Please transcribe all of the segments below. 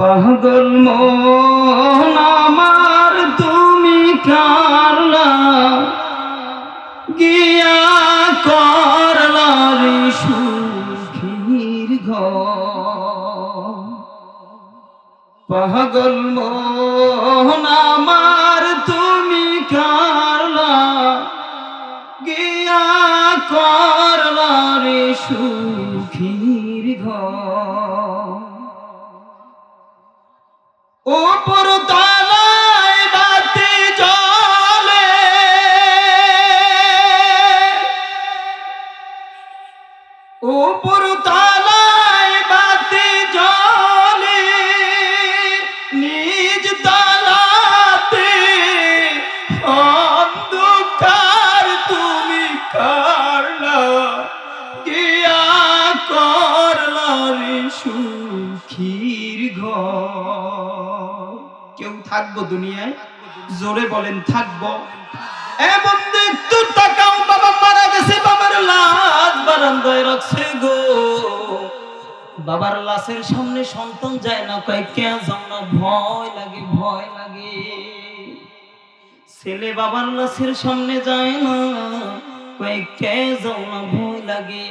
পাগল মন আমার, তুমি কারলা। গিয়া করলা রে সুখীর পাগল মন আমার, তুমি কারলা। গিয়া করলা রে থাকব দুনিয়ায়, জোরে বলেন থাকব। এ একটু তাকাও, বাবা মারা গেছে, বাবার লাশ বারান্দায় রাখছে গো। বাবার লাশের সামনে সন্তান যায় না কয় কে না ভয় লাগে ভয় লাগে। ছেলে বাবার লাশের সামনে যায় না কয় কে যাও না ভয় লাগে।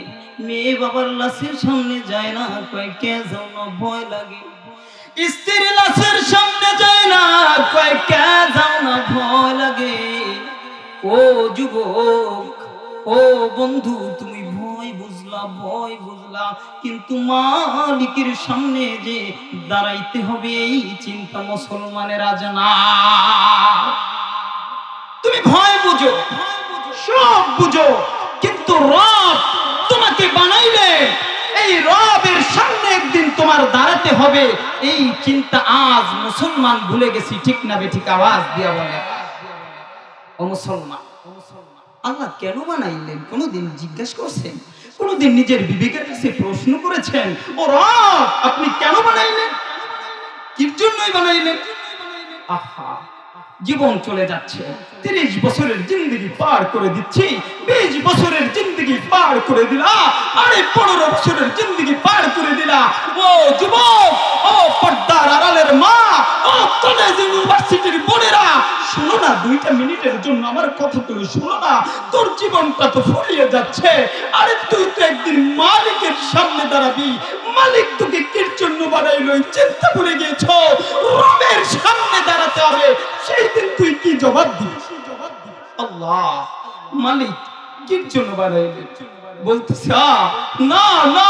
মেয়ে বাবার লাশের সামনে যায় না কয় কে যাও না ভয় লাগে। স্ত্রী লাশের সামনে যায় না কয় যাও না ভয় লাগে। ও যুবক, ও বন্ধু, তুমি ভয় বুঝলা ভয় বুঝলা, কিন্তু মালিকের সামনে যে দাঁড়াইতে হবে, এই চিন্তা মুসলমানের আজ না। তুমি ভয় বুঝো, সব বুঝো, কিন্তু রব তোমাকে বানাইলে এই রবের সামনে একদিন তোমার দাঁড়াতে হবে। এই চিন্তা আজ মুসলমান ভুলে গেছি, ঠিক না বে, ঠিক আওয়াজ দিয়া বলে। ও মুসলমান, আল্লাহ কেন বানাইলেন কোনোদিন জিজ্ঞেস করছেন? কোনোদিন নিজের বিবেকের কাছে প্রশ্ন করেছেন? ও রব, আপনি কেন বানাইলেন? কির জন্যই বানাইলেন? আহা। জীবন চলে যাচ্ছে। তিরিশ বছরের জিন্দগি পার করে দিচ্ছি। বিশ বছরের জিন্দগি পার করে দিলা। আরে পনেরো বছরের জিন্দগি পার করে দিলা। ও যুবক, ও পর্দার আড়ালের মা, ও কলেজ ইউনিভার্সিটির বোনেরা, শোনো না, দুইটা মিনিটের জন্য আমার না। তোর জীবনটা তো ফুরিয়ে যাচ্ছে। আরে তুই তো একদিন মালিকের সামনে দাঁড়াবি। মালিক তোকে কির জন্য বানাইলো? চিন্তা করে গিয়েছ? রবের সামনে দাঁড়াতে হবে। সেই দিন তুই কি জবাব দিবি? আল্লাহ মালিক কির জন্য বানাইলেন বলতেছে "আ, না না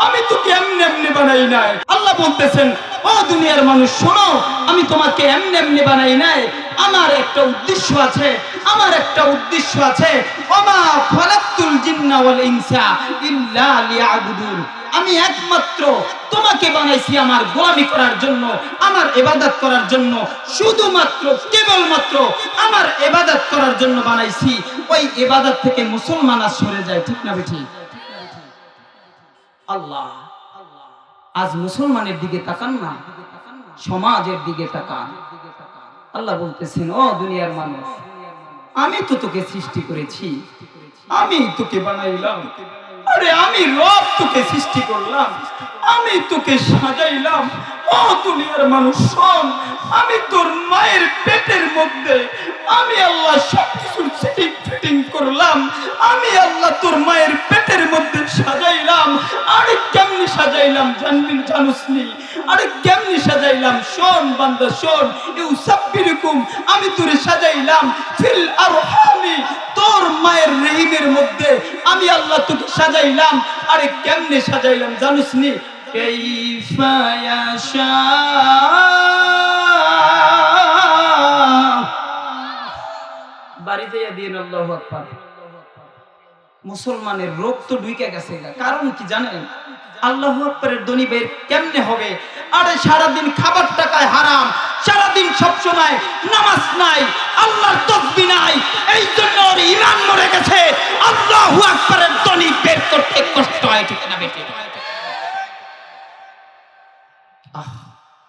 আমি তোকে এমনি এমনি বানাই নাই। আল্লাহ বলতেছেন ও দুনিয়ার মানুষ শোনো আমি তোমাকে এমনি এমনি বানাই নাই। আমার একটা উদ্দেশ্য আছে, আমার একটা উদ্দেশ্য আছে। ওমা খলাকতুল জিন্না ওয়াল ইনসা ইল্লা লিয়াবুদুন। আমি একমাত্র তোমাকে বানাইছি আমার গোলামি করার জন্য, আমার এবাদত করার জন্য। শুধুমাত্র, কেবলমাত্র আমার এবাদত করার জন্য বানাইছি। ওই এবাদত থেকে মুসলমান আজ সরে যায়, ঠিক না বেঠি? আল্লাহ। আজ মুসলমানের দিকে তাকান না, সমাজের দিকে তাকান। আল্লাহ বলতেছেন ও দুনিয়ার মানুষ আমি তো তোকে সৃষ্টি করেছি। আমি তোকে বানাইলাম। আরে আমি রব তোকে সৃষ্টি করলাম, আমি তোকে সাজাইলাম। ও দুনিয়ার মানুষ শোন, আমি তোর মায়ের পেটের মধ্যে, আমি আল্লাহ সব কিছু সেটিং ফিটিং করলাম, আমি আল্লাহ তোর মায়ের পেটের মধ্যে সাজাইলাম। আরে কেমনি সাজাইলাম জানবি জানুসনি? আরে কেমনি সাজাইলাম? শোন বান্দা, শোন। ইউ সাব্বিরকুম আমি তোরে সাজাইলাম। ফিল আরহামি মায়ের রহিমের মধ্যে আমি আল্লাহ তোকে সাজাইলাম। আরে কেমনে সাজাইলাম ইয়াশা। বাড়িতে দিয়ে আল্লাহু মুসলমানের রোগ তো ঢুকে গেছে কারণ কি জানেন? আল্লাহ আকবরের দনি বের কেমনে হবে? আরে সারাদিন খাবার টাকায় হারাম সারাদিন সব সময় নামাজ নাই, আল্লাহর তসবি নাই, এই জন্য ওর ইমান মরে গেছে। আল্লাহ আকবরের দনি বের করতে কষ্ট হয়, ঠিক না বেটে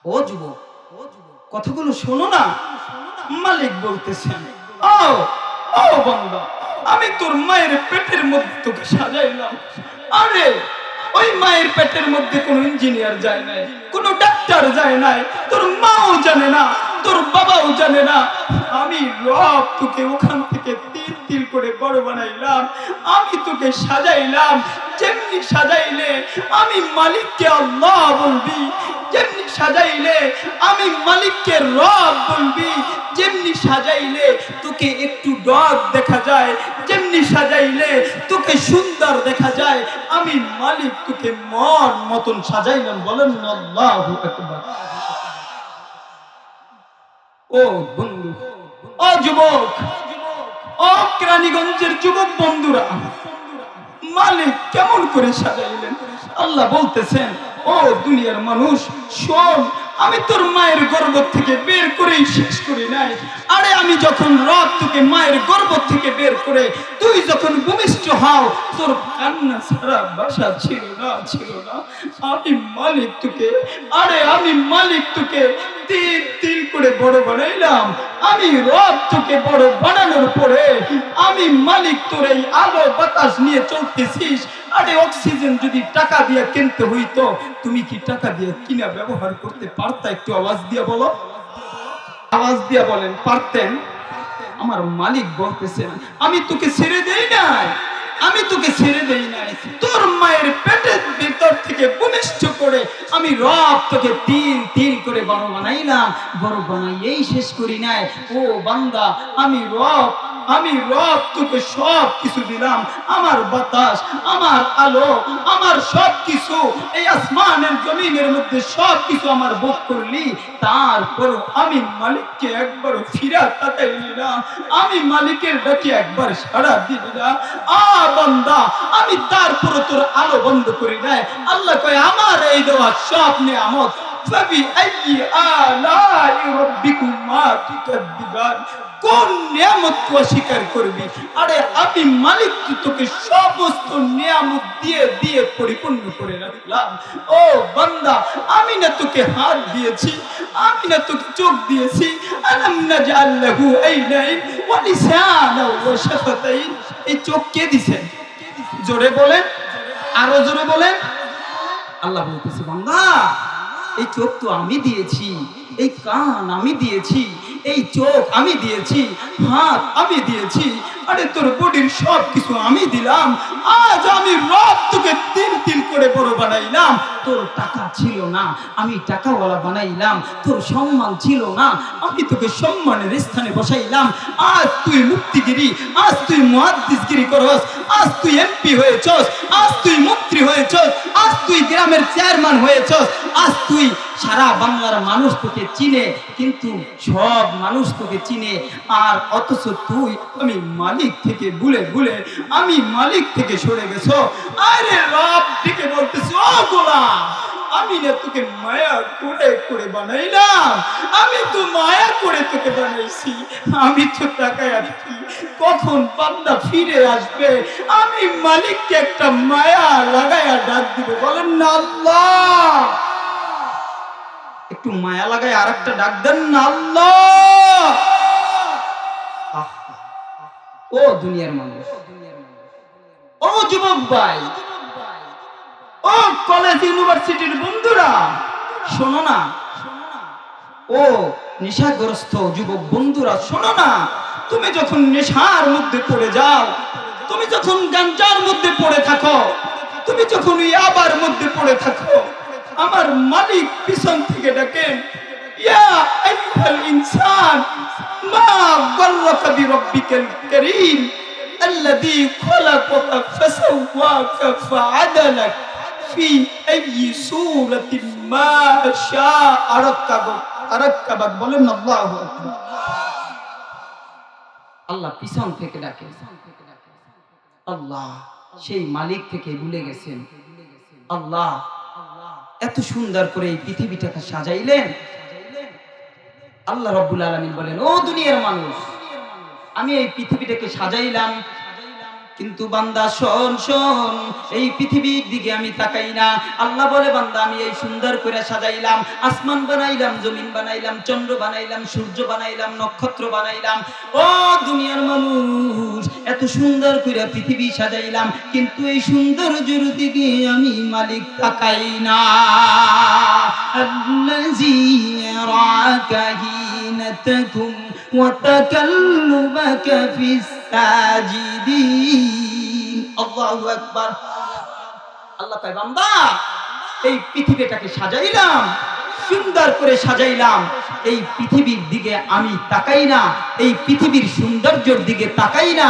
ও যুবক, কথাগুলো শোনো না। মালিক বলতেছেন ও ও বন্ধা, আমি তোর মায়ের পেটের মধ্যে তোকে সাজাইলাম। আরে ওই মায়ের পেটের মধ্যে কোনো ইঞ্জিনিয়ার যায় নাই, কোনো ডাক্তার যায় নাই, তোর মাও জানে না, তোর বাবাও জানে না। আমি রব তোকে ওখান থেকে তিল তিল করে বড় বানাইলাম, আমি তোকে সাজাইলাম, যেমনি সাজাইলে আমি মালিককে আল্লাহ বলবি যেমনি সাজাইলে আমি মালিককে রব বলবি, যেমনি সাজাইলে তোকে একটু ডগ দেখা যায়, যেমনি সাজাইলে তোকে সুন্দর দেখা যায়, আমি মালিক তোকে মন মতন সাজাইলাম, বলেন আল্লাহু আকবার। ও বন্ধু, ও যুবক, ও কেরানীগঞ্জের যুবক বন্ধুরা, মালিক কেমন করে সাজাইলেন? আল্লাহ বলতেছেন ও দুনিয়ার মানুষ, শোন, আমি তোর মায়ের গর্ভ থেকে বের করেই শেষ করি নাই। আরে আমি যখন রব তোকে মায়ের গর্ভ থেকে বের করে, তুই যখন ভূমিষ্ঠ হও, তোর কান্না ছাড়া বাসা ছিল না ছিল না। আমি মালিক তোকে, আরে আমি মালিক তোকে তিল তিল করে বড় বানাইলাম। আমি রব তোকে বড় বানানোর পরে, আমি মালিক তোর এই আলো বাতাস নিয়ে চলতেছিস। আরে অক্সিজেন যদি টাকা দিয়ে কিনতে হইতো, তুমি কি টাকা দিয়ে কিনা ব্যবহার করতে পারতা? একটু আওয়াজ দিয়ে বলো। আওয়াজ দিয়ে বলেন, পারতেন? আমার মালিক বলতেছেন আমি তোকে ছেড়ে দেই নাই, আমি তোকে ছেড়ে দেই নাই। তোর মায়ের পেটের ভিতর থেকে ভূমিষ্ঠ করে আমি রব তোকে তিন তিন করে বড় বানাইলাম। বড় বানাইয়েই শেষ করি নাই। ও বান্দা, আমি রব আমি রব তোকে সব কিছু দিলাম। আমার বাতাস, আমার আলো, আমার সব কিছু, এই আসমানের জমিনের মধ্যে সব কিছু আমার বোক করলি। তারপর আমি মালিককে একবার ফিরা তাকাইলি নিলাম। আমি মালিকের ডাকে একবার সাড়া দিল আন্দা আমি তারপর তোর আলো বন্ধ করি দেয় আল্লাহ কয়, আমার এই দেওয়া সব নিয়ামত। ফবি আই কোন নিয়ামত অস্বীকার করবি? আরে আমি মালিক তোকে সমস্ত নিয়ামত দিয়ে দিয়ে পরিপূর্ণ করে রাখলাম। ও বান্দা, আমি না তোকে হাত দিয়েছি, আমি না তোকে চোখ দিয়েছি। আলাম নাজআল লাহু আইনাইন ওয়া লিসানা ওয়া শাফাতাইন। এই চোখ কে দিছেন জোরে বলেন, আরও জোরে বলেন। আল্লাহ বলতেছে, বান্দা এই চোখ তো আমি দিয়েছি, এই কান আমি দিয়েছি, এই চোখ আমি দিয়েছি, হাত আমি দিয়েছি, আরে তোর বডির সব কিছু আমি দিলাম, আজ আমি রব তোকে তিল তিল করে বড় বানাইলাম, তোর টাকা ছিল না, আমি টাকাওয়ালা বানাইলাম, তোর সম্মান ছিল না, আমি তোকে সম্মানের স্থানে বসাইলাম, আজ তুই মুক্তিগিরি, আজ তুই মহাদ্দিসগিরি করস, আজ তুই এমপি হয়েছস, আজ তুই মন্ত্রী হয়েছস, আজ তুই গ্রামের চেয়ারম্যান হয়েছস আজ তুই সারা বাংলার মানুষ তোকে চিনে, কিন্তু সব মানুষ তোকে চিনে। আর অথচ তুই আমি মালিক থেকে ভুলে ভুলে, আমি মালিক থেকে সরে গেছো। আরে রব থেকে বলতেছি, ও গোলাম, আমি না তোকে মায়া করে করে বানাইলাম। আমি তো মায়া করে তোকে বানাইছি। আমি তো তাকায় আছি কখন বান্দা ফিরে আসবে? আমি মালিককে একটা মায়া লাগাইয়া ডাক দিব। বলেন না আল্লাহ। একটু মায়া লাগায় আর একটা ডাক দেন না ও দুনিয়ার মানুষ। ও যুবক ভাই। ও কলেজ ইউনিভার্সিটির বন্ধুরা। শোনো না। ও নেশাগ্রস্ত যুবক বন্ধুরা, শোনো না। তুমি যখন নেশার মধ্যে পড়ে যাও, তুমি যখন গাঞ্জার মধ্যে পড়ে থাকো, তুমি যখন ইয়াবার মধ্যে পড়ে থাকো আমার মালিক পিছন থেকে ডাকেন ইয়া আইয়ুহাল ইনসান মা গর্রাকা বিরাব্বিকাল কারীম الذي خلقك فسواك فعدلك في أي سورة ما شاء ركبك ركبك বলেন আল্লাহু আকবার আল্লাহ পিছন থেকে ডাকে আল্লাহ সেই মালিক থেকে ভুলে গেছেন আল্লাহ এত সুন্দর করে এই পৃথিবীটাকে সাজাইলেন। আল্লাহ রব্বুল আলমিন বলেন, ও দুনিয়ার মানুষ, আমি এই পৃথিবীটাকে সাজাইলাম কিন্তু বান্দা শোন শোন এই পৃথিবীর দিকে আমি তাকাই না আল্লাহ বলে বান্দা আমি এই সুন্দর করে সাজাইলাম আসমান বানাইলাম জমিন বানাইলাম চন্দ্র বানাইলাম সূর্য বানাইলাম নক্ষত্র বানাইলাম ও দুনিয়ার মানুষ এত সুন্দর করে পৃথিবী সাজাইলাম কিন্তু এই সৌন্দর্যের দিকে আমি মালিক তাকাই না الذي يراك حين تكن وتكلمك في الساجدين الله أكبر আল্লাহ কয় বান্দা এই পৃথিবীটাকে সাজাইলাম সুন্দর করে সাজাইলাম এই পৃথিবীর দিকে আমি তাকাই না এই পৃথিবীর সৌন্দর্যের দিকে তাকাই না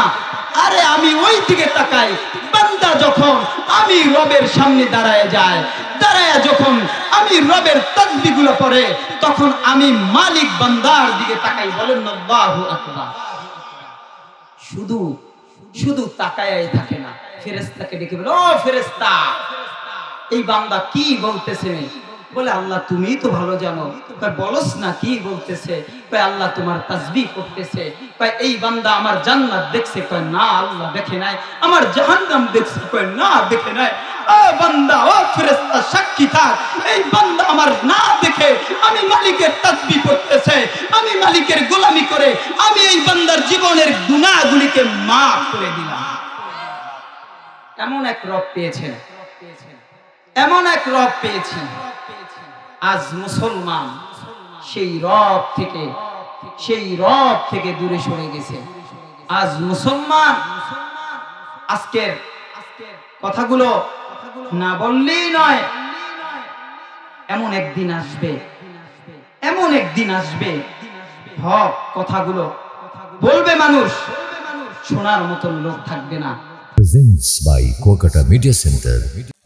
আরে আমি ওই দিকে তাকাই। বান্দা যখন আমি রবের সামনে দাঁড়ায় যায়, দাঁড়ায় যখন আমি রবের তসবিগুলো পড়ে, তখন আমি মালিক বান্দার দিকে তাকাই, বলেন আল্লাহু আকবার। শুধু শুধু তাকায় থাকে না ফেরেস্তাকে ডেকে বলে, ও ফেরেস্তা এই বান্দা কি বলতেছে? বলে, আল্লাহ তুমি তো ভালো জানো। বলস না, কি বলতেছে? কয়, আল্লাহ, তোমার তাসবিহ করতেছে। কয়, এই বান্দা আমার জান্নাত দেখছে। কয়, না, আল্লাহ দেখে নাই। আমার জাহান্নাম দেখছে। কয়, না, দেখে নাই। ও বান্দা, ও ফেরেশতা, সাক্ষী থাক। এই বান্দা আমার না দেখে আমি মালিকের তাসবিহ করতেছে। আমি মালিকের গোলামি করে আমি এই বান্দার জীবনের গুনাহগুলিকে মাফ করে দিলাম। এমন এক রব পেয়েছেন। এমন এক রব পেয়েছি আজ মুসলমান সেই রব থেকে, সেই রব থেকে দূরে সরে গেছে। আজ মুসলমান আজকের কথাগুলো না বললেই নয়, এমন একদিন আসবে, এমন একদিন আসবে হক কথাগুলো বলবে মানুষ, শোনার মতন লোক থাকবে না। By Kuakata media centre